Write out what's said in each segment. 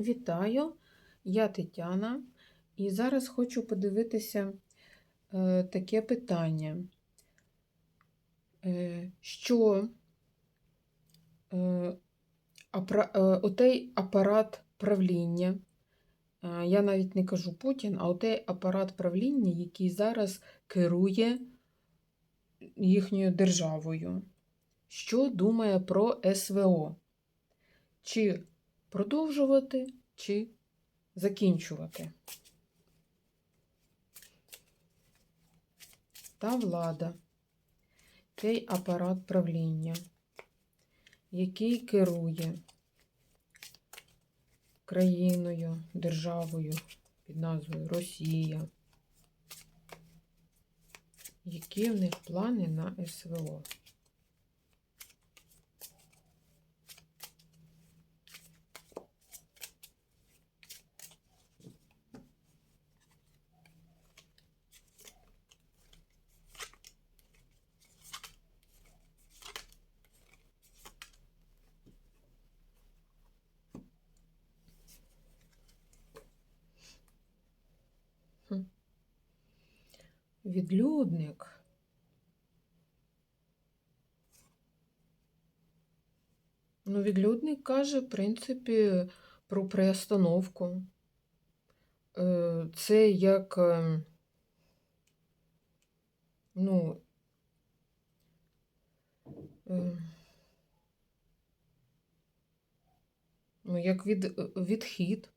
Вітаю, я Тетяна, і зараз хочу подивитися е, таке питання, е, що е, отей апарат правління, я навіть не кажу Путін, а отей апарат правління, який зараз керує їхньою державою, що думає про СВО? Чи продовжувати чи закінчувати. Та влада, цей апарат правління, який керує країною, державою під назвою Росія. Які в них плани на СВО? Відлюдник. Ну, відлюдник каже, в принципі, про приостановку. Е, Це як, е, ну, е, ну, як від, відхід.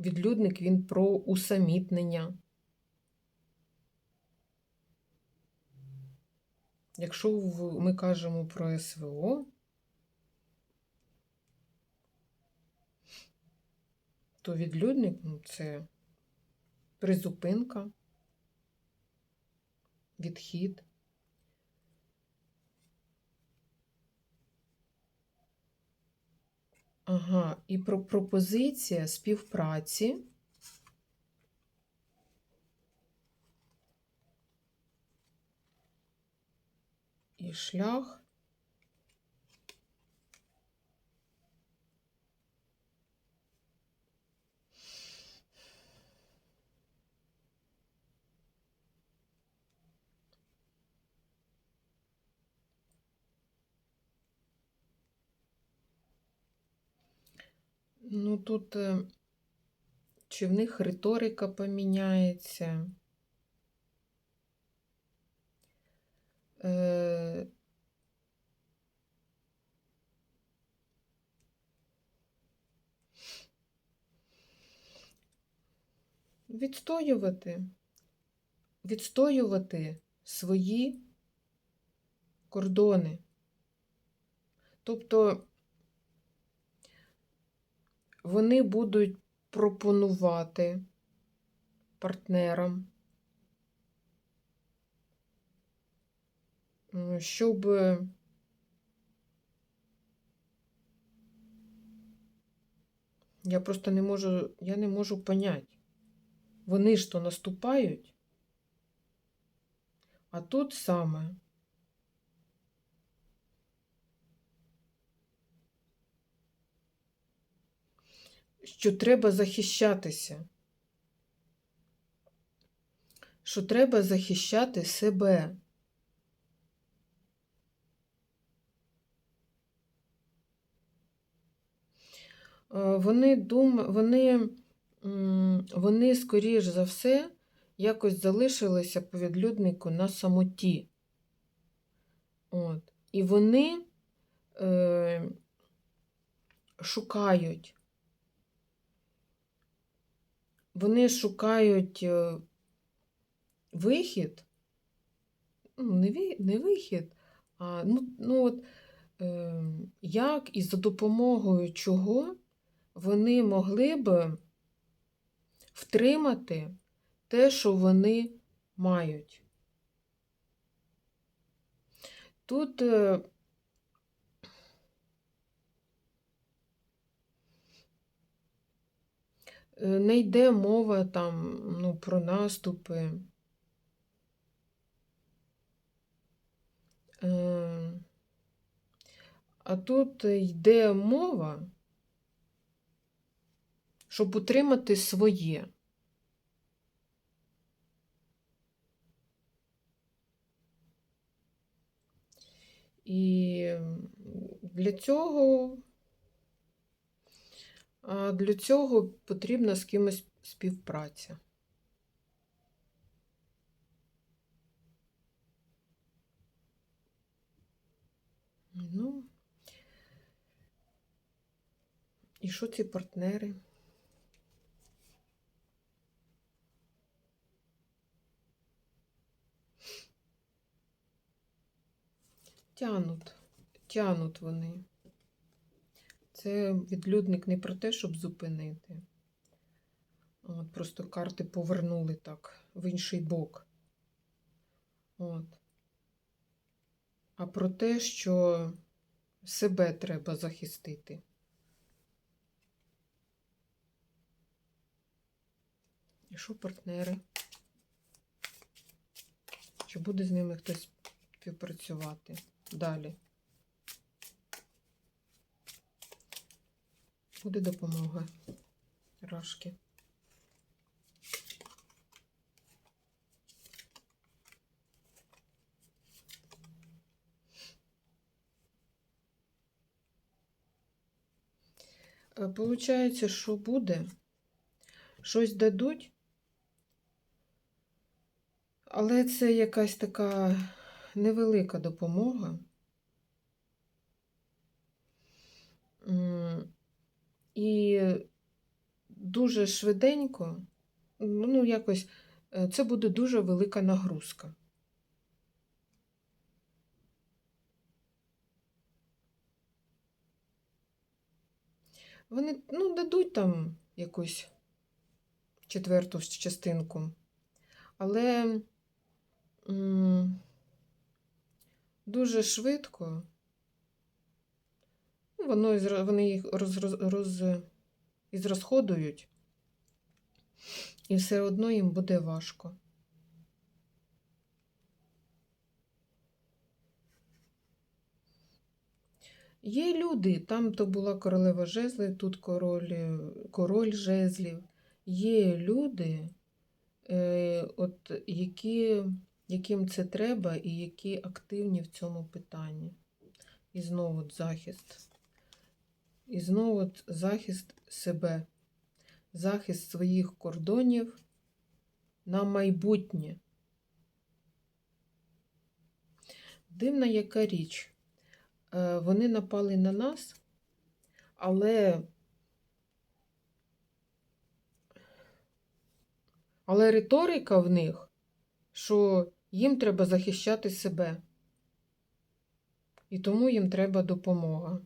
Відлюдник він про усамітнення. Якщо ми кажемо про СВО, то відлюдник ну, це призупинка, відхід. Ага, і про пропозиція співпраці. І шлях Ну, тут е, чи в них риторика поміняється. Е, Відстоювати, відстоювати свої кордони. Тобто вони будуть пропонувати партнерам, щоб я просто не можу, я не можу понять. Вони ж то наступають, а тут саме що треба захищатися, що треба захищати себе. Вони дум... вони, вони, скоріш за все, якось залишилися по відлюднику на самоті. От. І вони е, шукають. Вони шукають е, вихід, ну, не, не вихід, а ну, ну от, е, як і за допомогою чого вони могли б втримати те, що вони мають. Тут е, е, не йде мова там ну, про наступи. Е, А тут йде мова щоб утримати своє. І для цього, для цього потрібна з кимось співпраця. Ну, і що ці партнери? Тянуть, тянуть вони. Це відлюдник не про те, щоб зупинити. От, Просто карти повернули так в інший бок. От. А про те, що себе треба захистити. І що партнери? Чи буде з ними хтось співпрацювати далі? Буде допомога Рашки. Е, Получається, що буде? Щось дадуть, але це якась така невелика допомога. І дуже швиденько, ну, якось, е, це буде дуже велика нагрузка. Вони, ну, дадуть там якусь четверту частинку, але дуже швидко ну, воно, вони їх роз, роз, роз, ізрасходують, і все одно їм буде важко. Є люди, там то була королева жезлів, тут король, король жезлів. Є люди, е, от, які, яким це треба і які активні в цьому питанні. І знову захист. І знову захист себе, захист своїх кордонів на майбутнє. Дивна яка річ. Е, Вони напали на нас, але, але риторика в них, що їм треба захищати себе. І тому їм треба допомога.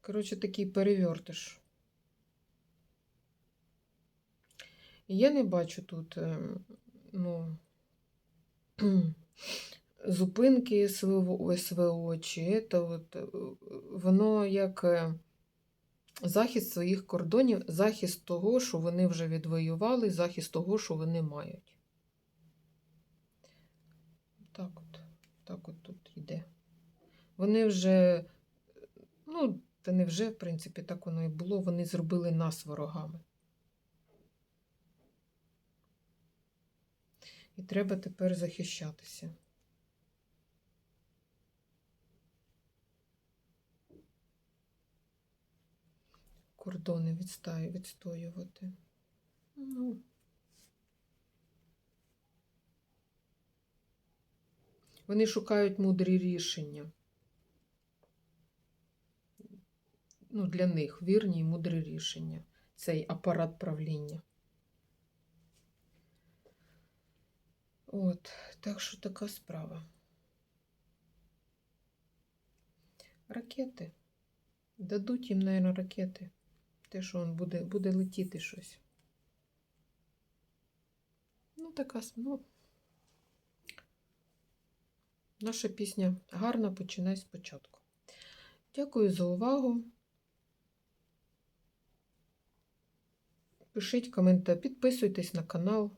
Коротше, такий перевертиш. І я не бачу тут, ем, ну, зупинки СВО, СВО чи це от, е, воно як е, захист своїх кордонів, захист того, що вони вже відвоювали, захист того, що вони мають. Так от, так от тут йде. Вони вже, ну, та не вже, в принципі, так воно і було, вони зробили нас ворогами. І треба тепер захищатися. Кордони відстаю, відстоювати. Ну. Вони шукають мудрі рішення. Ну, для них вірні і мудрі рішення. Цей апарат правління. От, так що така справа. Ракети. Дадуть їм, мабуть, ракети. Те, що він буде, буде летіти щось. Ну, така, ну, наша пісня гарна, починай спочатку. Дякую за увагу. Пишіть коментарі, підписуйтесь на канал,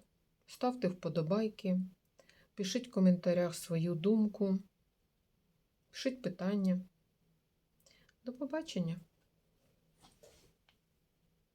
ставте вподобайки, пишіть в коментарях свою думку, пишіть питання. До побачення!